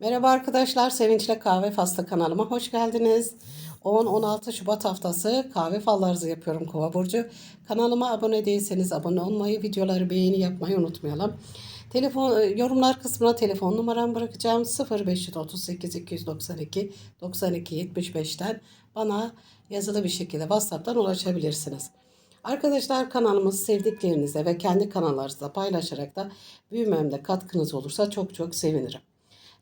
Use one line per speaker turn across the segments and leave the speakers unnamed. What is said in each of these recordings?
Merhaba arkadaşlar, Sevinçle Kahve Faslı kanalıma hoş geldiniz. 10-16 Şubat haftası kahve fallarınızı yapıyorum Kova Burcu. Kanalıma abone değilseniz abone olmayı, videoları beğeni yapmayı unutmayalım. Telefon yorumlar kısmına telefon numaramı bırakacağım 0538 292 92 75'ten bana yazılı bir şekilde WhatsApp'tan ulaşabilirsiniz. Arkadaşlar kanalımızı sevdiklerinizle ve kendi kanallarınızda paylaşarak da büyümemde katkınız olursa çok çok sevinirim.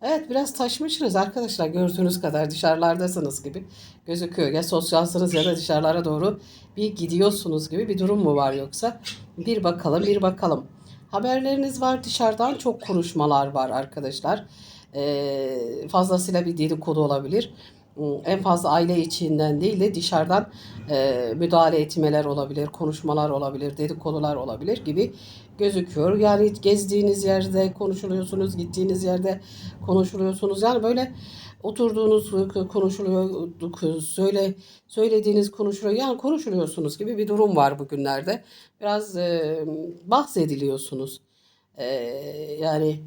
Evet biraz taşmışsınız arkadaşlar gördüğünüz kadar dışarılardasınız gibi gözüküyor. Ya sosyalsınız ya da dışarılara doğru bir gidiyorsunuz gibi bir durum mu var yoksa? Bir bakalım bir bakalım. Haberleriniz var dışarıdan çok konuşmalar var arkadaşlar. Ee, fazlasıyla bir dedikodu olabilir. En fazla aile içinden değil de dışarıdan e, müdahale etmeler olabilir, konuşmalar olabilir, dedikodular olabilir gibi gözüküyor. Yani gezdiğiniz yerde konuşuluyorsunuz, gittiğiniz yerde konuşuluyorsunuz. Yani böyle oturduğunuz konuşuluyor, söyle söylediğiniz konuşuluyor. Yani konuşuluyorsunuz gibi bir durum var bugünlerde. Biraz e, bahsediliyorsunuz. E, yani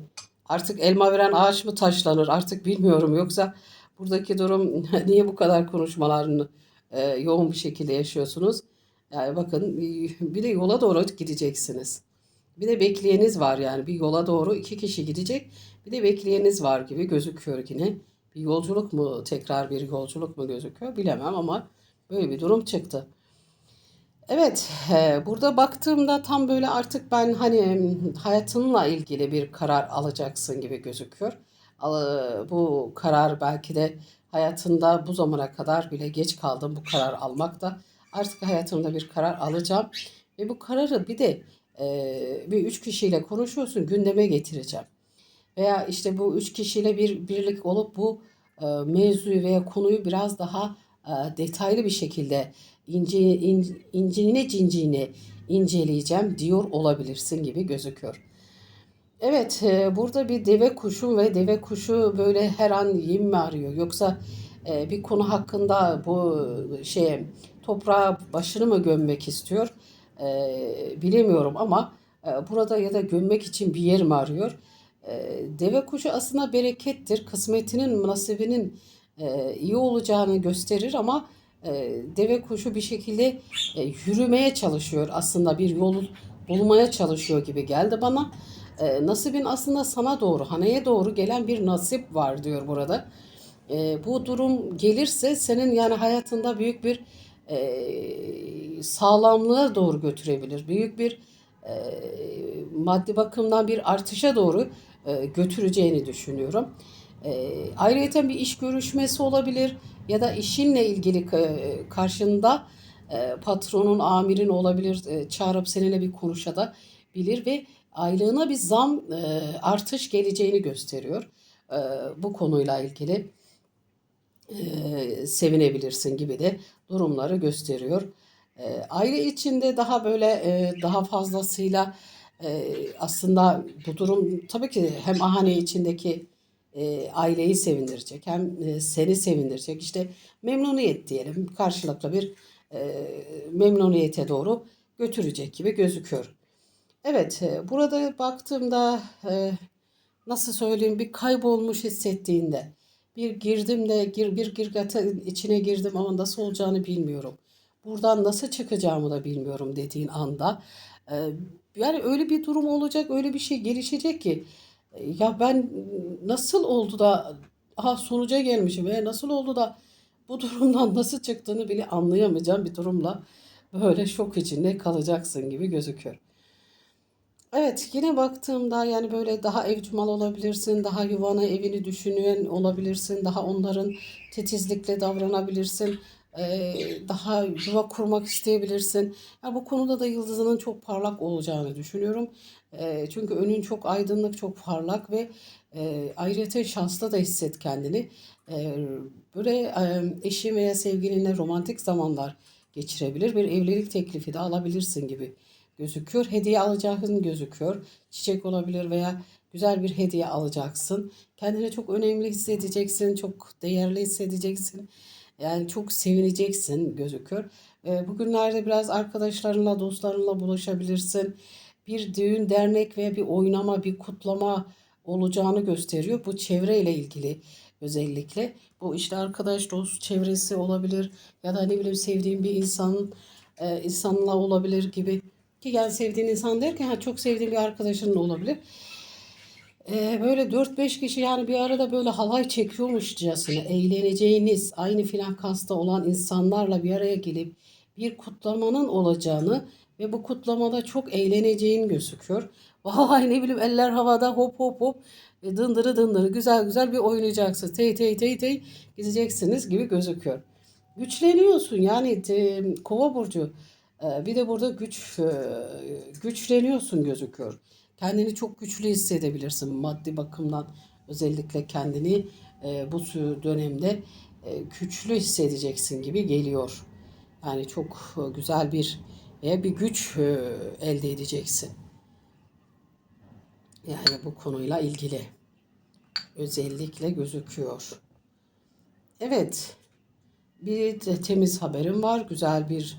artık elma veren ağaç mı taşlanır artık bilmiyorum. Yoksa buradaki durum niye bu kadar konuşmalarını e, yoğun bir şekilde yaşıyorsunuz? Yani bakın bir de yola doğru gideceksiniz. Bir de bekleyeniz var yani bir yola doğru iki kişi gidecek. Bir de bekleyeniz var gibi gözüküyor yine. Bir yolculuk mu tekrar bir yolculuk mu gözüküyor bilemem ama böyle bir durum çıktı. Evet, e, burada baktığımda tam böyle artık ben hani hayatınla ilgili bir karar alacaksın gibi gözüküyor. Bu karar belki de hayatında bu zamana kadar bile geç kaldım bu karar almakta. Artık hayatımda bir karar alacağım ve bu kararı bir de e, bir üç kişiyle konuşuyorsun gündeme getireceğim. Veya işte bu üç kişiyle bir birlik olup bu e, mevzuyu veya konuyu biraz daha e, detaylı bir şekilde ince, in, inciğine cinciğine inceleyeceğim diyor olabilirsin gibi gözüküyor. Evet, e, burada bir deve kuşu ve deve kuşu böyle her an yem mi arıyor? Yoksa e, bir konu hakkında bu şeye toprağa başını mı gömmek istiyor? E, bilemiyorum ama e, burada ya da gömmek için bir yer mi arıyor? E, deve kuşu aslında berekettir. Kısmetinin, nasibinin e, iyi olacağını gösterir ama e, deve kuşu bir şekilde e, yürümeye çalışıyor. Aslında bir yol bulmaya çalışıyor gibi geldi bana. E, nasibin aslında sana doğru, haneye doğru gelen bir nasip var diyor burada. E, bu durum gelirse senin yani hayatında büyük bir e, sağlamlığa doğru götürebilir. Büyük bir e, maddi bakımdan bir artışa doğru e, götüreceğini düşünüyorum. E, ayrıca bir iş görüşmesi olabilir ya da işinle ilgili ka- karşında e, patronun, amirin olabilir, e, çağırıp seninle bir konuşabilir ve aylığına bir zam, e, artış geleceğini gösteriyor. E, bu konuyla ilgili e, sevinebilirsin gibi de durumları gösteriyor. E, aile içinde daha böyle e, daha fazlasıyla e, aslında bu durum tabii ki hem ahane içindeki e, aileyi sevindirecek hem e, seni sevindirecek. İşte memnuniyet diyelim karşılıklı bir e, memnuniyete doğru götürecek gibi gözüküyor. Evet, e, burada baktığımda e, nasıl söyleyeyim bir kaybolmuş hissettiğinde bir girdim de gir bir girgatın içine girdim ama nasıl olacağını bilmiyorum. Buradan nasıl çıkacağımı da bilmiyorum dediğin anda e, yani öyle bir durum olacak, öyle bir şey gelişecek ki ya ben nasıl oldu da aha sonuca gelmişim ve nasıl oldu da bu durumdan nasıl çıktığını bile anlayamayacağım bir durumla böyle şok içinde kalacaksın gibi gözüküyor. Evet, yine baktığımda yani böyle daha evcimal olabilirsin, daha yuvanı, evini düşünen olabilirsin, daha onların titizlikle davranabilirsin, daha yuva kurmak isteyebilirsin. Ya bu konuda da yıldızının çok parlak olacağını düşünüyorum. Çünkü önün çok aydınlık, çok parlak ve eee ayrıca şanslı da hisset kendini. Böyle eee, eşin veya sevgilinle romantik zamanlar geçirebilir, bir evlilik teklifi de alabilirsin gibi gözüküyor. Hediye alacağın gözüküyor. Çiçek olabilir veya güzel bir hediye alacaksın. Kendini çok önemli hissedeceksin, çok değerli hissedeceksin. Yani çok sevineceksin gözüküyor. Ee, bugünlerde biraz arkadaşlarınla, dostlarınla buluşabilirsin. Bir düğün, dernek veya bir oynama, bir kutlama olacağını gösteriyor. Bu çevreyle ilgili özellikle. Bu işte arkadaş, dost çevresi olabilir ya da ne bileyim sevdiğin bir insan e, insanla olabilir gibi. Ki yani sevdiğin insan derken ha, çok sevdiğin bir arkadaşın olabilir. Ee, böyle 4-5 kişi yani bir arada böyle halay çekiyormuşçasına eğleneceğiniz aynı frekansta olan insanlarla bir araya gelip bir kutlamanın olacağını ve bu kutlamada çok eğleneceğin gözüküyor. Vay ne bileyim eller havada hop hop hop e, dındırı dındırı güzel güzel bir oynayacaksınız. Tey tey tey tey gideceksiniz gibi gözüküyor. Güçleniyorsun yani e, kova burcu bir de burada güç e, güçleniyorsun gözüküyor. Kendini çok güçlü hissedebilirsin maddi bakımdan özellikle kendini e, bu dönemde e, güçlü hissedeceksin gibi geliyor. Yani çok güzel bir bir güç elde edeceksin. Yani bu konuyla ilgili özellikle gözüküyor. Evet, bir temiz haberim var. Güzel bir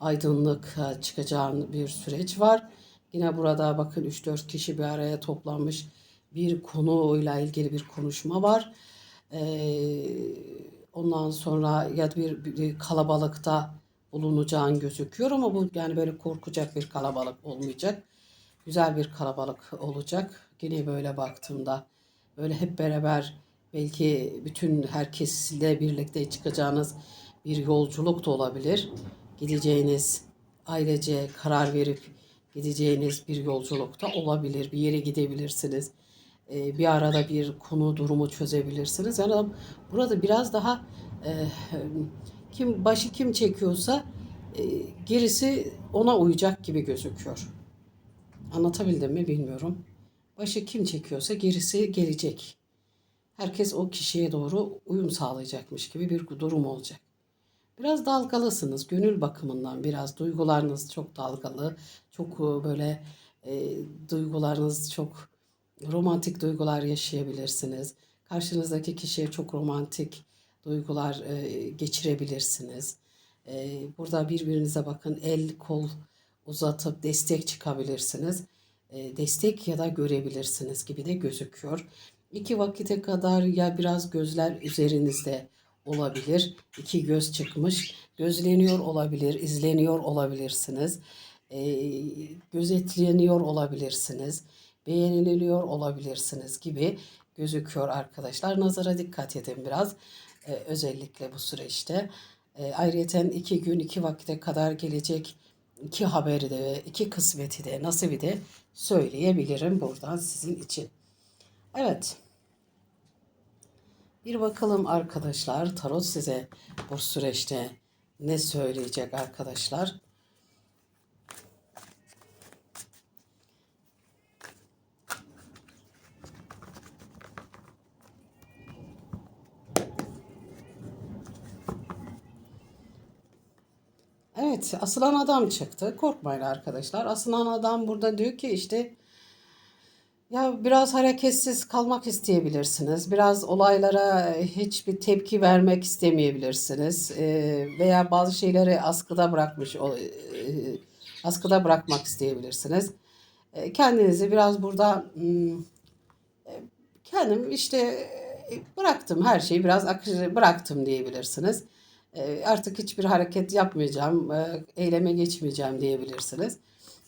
aydınlık e, çıkacağın bir süreç var. Yine burada bakın 3-4 kişi bir araya toplanmış bir konuyla ilgili bir konuşma var. Ee, ondan sonra ya bir, bir kalabalıkta bulunacağın gözüküyor ama bu yani böyle korkacak bir kalabalık olmayacak. Güzel bir kalabalık olacak. Yine böyle baktığımda böyle hep beraber belki bütün herkesle birlikte çıkacağınız bir yolculuk da olabilir. Gideceğiniz ailece karar verip gideceğiniz bir yolculukta olabilir. Bir yere gidebilirsiniz. Ee, bir arada bir konu durumu çözebilirsiniz. Yani burada biraz daha e, kim başı kim çekiyorsa e, gerisi ona uyacak gibi gözüküyor. Anlatabildim mi bilmiyorum. Başı kim çekiyorsa gerisi gelecek. Herkes o kişiye doğru uyum sağlayacakmış gibi bir durum olacak. Biraz dalgalısınız gönül bakımından biraz duygularınız çok dalgalı. Çok e, böyle e, duygularınız çok romantik duygular yaşayabilirsiniz. Karşınızdaki kişiye çok romantik duygular e, geçirebilirsiniz. E, burada birbirinize bakın el kol uzatıp destek çıkabilirsiniz. E, destek ya da görebilirsiniz gibi de gözüküyor. İki vakite kadar ya biraz gözler üzerinizde olabilir. İki göz çıkmış. Gözleniyor olabilir, izleniyor olabilirsiniz. E, gözetleniyor olabilirsiniz. Beğeniliyor olabilirsiniz gibi gözüküyor arkadaşlar. Nazara dikkat edin biraz. E, özellikle bu süreçte. E, ayrıyeten iki gün iki vakite kadar gelecek iki haberi de iki kısmeti de nasibi de söyleyebilirim buradan sizin için. Evet. Bir bakalım arkadaşlar tarot size bu süreçte ne söyleyecek arkadaşlar. Evet, asılan adam çıktı. Korkmayın arkadaşlar. Asılan adam burada diyor ki işte ya biraz hareketsiz kalmak isteyebilirsiniz. Biraz olaylara hiçbir tepki vermek istemeyebilirsiniz. Ee, veya bazı şeyleri askıda bırakmış, o- e, askıda bırakmak isteyebilirsiniz. Kendinizi biraz burada hmm, kendim işte e, bıraktım her şeyi biraz akıcı bıraktım diyebilirsiniz. E, artık hiçbir hareket yapmayacağım, e, eyleme geçmeyeceğim diyebilirsiniz.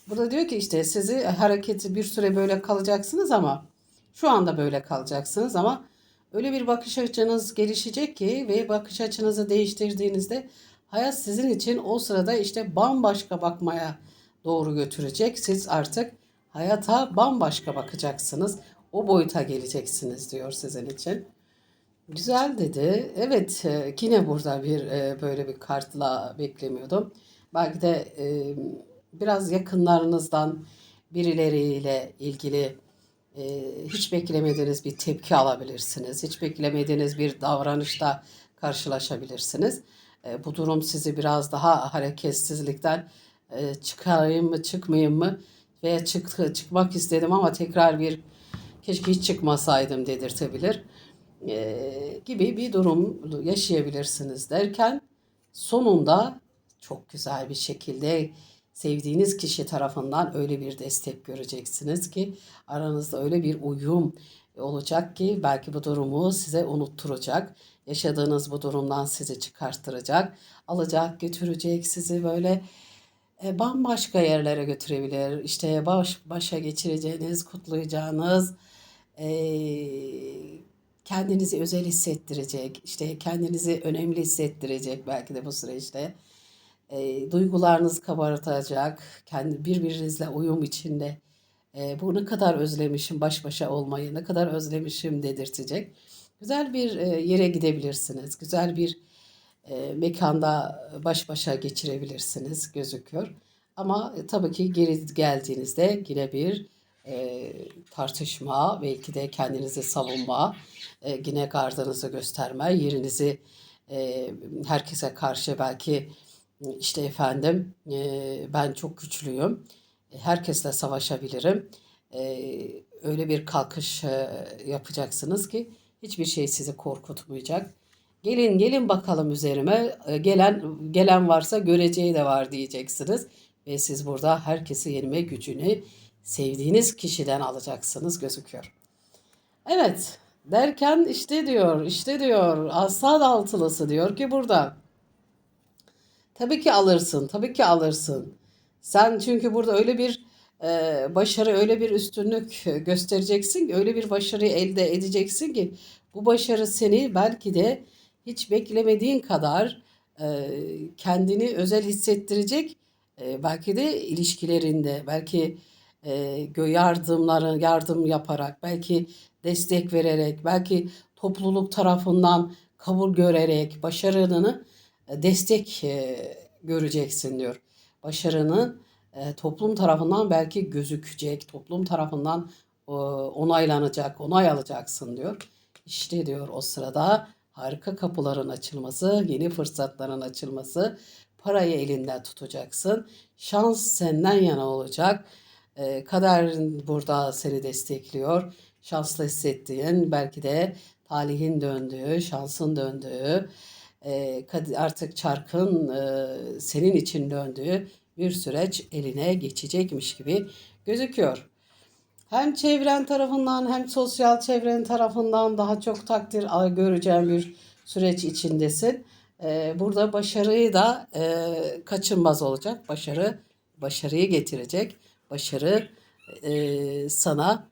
Burada diyor ki işte sizi hareketi bir süre böyle kalacaksınız ama şu anda böyle kalacaksınız ama öyle bir bakış açınız gelişecek ki ve bakış açınızı değiştirdiğinizde hayat sizin için o sırada işte bambaşka bakmaya doğru götürecek. Siz artık hayata bambaşka bakacaksınız. O boyuta geleceksiniz diyor sizin için. Güzel dedi. Evet, e, yine burada bir e, böyle bir kartla beklemiyordum. Belki de e, biraz yakınlarınızdan birileriyle ilgili e, hiç beklemediğiniz bir tepki alabilirsiniz. Hiç beklemediğiniz bir davranışta karşılaşabilirsiniz. E, bu durum sizi biraz daha hareketsizlikten e, çıkarayım mı çıkmayayım mı veya çık, çıkmak istedim ama tekrar bir keşke hiç çıkmasaydım dedirtebilir e, gibi bir durum yaşayabilirsiniz derken sonunda çok güzel bir şekilde sevdiğiniz kişi tarafından öyle bir destek göreceksiniz ki aranızda öyle bir uyum olacak ki belki bu durumu size unutturacak. Yaşadığınız bu durumdan sizi çıkarttıracak. Alacak, götürecek sizi böyle e, bambaşka yerlere götürebilir. İşte baş başa geçireceğiniz, kutlayacağınız, e, kendinizi özel hissettirecek, işte kendinizi önemli hissettirecek belki de bu süreçte. E, duygularınız kabartacak, kendi birbirinizle uyum içinde. E, bu ne kadar özlemişim baş başa olmayı, ne kadar özlemişim dedirtecek. Güzel bir e, yere gidebilirsiniz. Güzel bir e, mekanda baş başa geçirebilirsiniz gözüküyor. Ama e, tabii ki geri geldiğinizde yine bir e, tartışma, belki de kendinizi savunma, e, yine gardınızı gösterme, yerinizi e, herkese karşı belki işte efendim e, ben çok güçlüyüm, herkesle savaşabilirim. E, öyle bir kalkış e, yapacaksınız ki hiçbir şey sizi korkutmayacak. Gelin gelin bakalım üzerime. E, Gelen gelen varsa göreceği de var diyeceksiniz. Ve siz burada herkesi yenme gücünü sevdiğiniz kişiden alacaksınız gözüküyor. Evet derken işte diyor işte diyor aslan altılısı diyor ki burada. Tabii ki alırsın tabii ki alırsın. Sen çünkü burada öyle bir e, başarı öyle bir üstünlük göstereceksin öyle bir başarıyı elde edeceksin ki bu başarı seni belki de hiç beklemediğin kadar e, kendini özel hissettirecek. E, belki de ilişkilerinde, belki e, yardımları yardım yaparak, belki destek vererek, belki topluluk tarafından kabul görerek başarını destek e, göreceksin diyor. Başarını e, toplum tarafından belki gözükecek, toplum tarafından e, onaylanacak, onay alacaksın diyor. İşte diyor o sırada harika kapıların açılması, yeni fırsatların açılması, parayı elinden tutacaksın. Şans senden yana olacak. Ee, kader burada seni destekliyor. Şanslı hissettiğin, belki de talihin döndüğü, şansın döndüğü, e, artık çarkın e, senin için döndüğü bir süreç eline geçecekmiş gibi gözüküyor. Hem çevren tarafından hem sosyal çevren tarafından daha çok takdir göreceğin bir süreç içindesin. Ee, burada başarıyı da e, kaçınmaz olacak. Başarı başarıyı getirecek. Başarı e, sana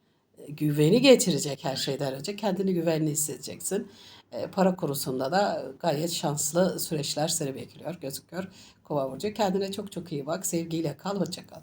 güveni getirecek her şeyden önce. Kendini güvenli hissedeceksin. E, para konusunda da gayet şanslı süreçler seni bekliyor gözüküyor. Kova burcu kendine çok çok iyi bak. Sevgiyle kal. Hoşça kal.